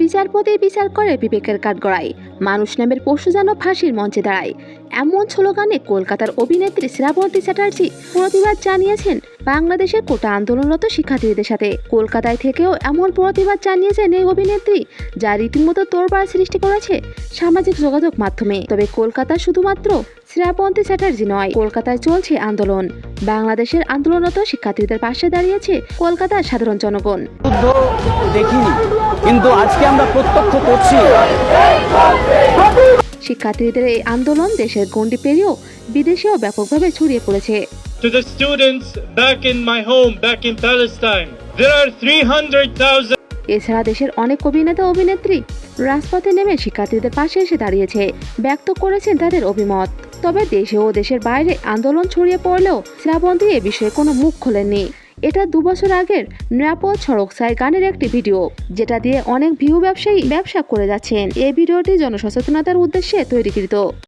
বিচারপতি বিচার করে বিবেকের কাঠগড়ায়। মানুষ নামের পশু যেন ফাঁসির মঞ্চে দাঁড়ায়। এমন স্লোগানে কলকাতার অভিনেত্রী শ্রাবন্তী চ্যাটার্জি প্রতিবাদ জানিয়েছেন বাংলাদেশের কোটা আন্দোলনরত শিক্ষার্থীদের সাথে। কলকাতায় থেকেও এমন প্রতিবাদ জানিয়েছেন এই অভিনেত্রী, যা রীতিমতো তোড়বার সৃষ্টি করেছে সামাজিক যোগাযোগ মাধ্যমে। তবে কলকাতা শুধুমাত্র শ্রাবন্তী চ্যাটার্জি নয়, কলকাতায় চলছে আন্দোলন। বাংলাদেশের আন্দোলনরত শিক্ষার্থীদের পাশে দাঁড়িয়েছে কলকাতার সাধারণ জনগণ। দেখিনি, কিন্তু আজকে আমরা প্রত্যক্ষ করছি শিক্ষার্থীদের এই আন্দোলন দেশের গণ্ডি পেরিয়েও বিদেশেও ব্যাপকভাবে ছড়িয়ে পড়েছে to the students back in my home, back in Palestine. There are 300,000 এছাড়া দেশের অনেক অভিনেতা অভিনেত্রী রাজপথে নেমে শিক্ষার্থীদের পাশে এসে দাঁড়িয়েছে ব্যক্ত করেছেন তাদের অভিমত তবে দেশে ও দেশের বাইরে আন্দোলন ছড়িয়ে পড়লেও শ্রাবন্তী এ বিষয়ে কোনো মুখ খোলেননি এটা দু বছর আগের নিরাপদ সড়ক সাই গানের একটি ভিডিও, যেটা দিয়ে অনেক ভিউ ব্যবসায়ী ব্যবসা করে যাচ্ছেন। এই ভিডিওটি জনসচেতনতার উদ্দেশ্যে তৈরিকৃত।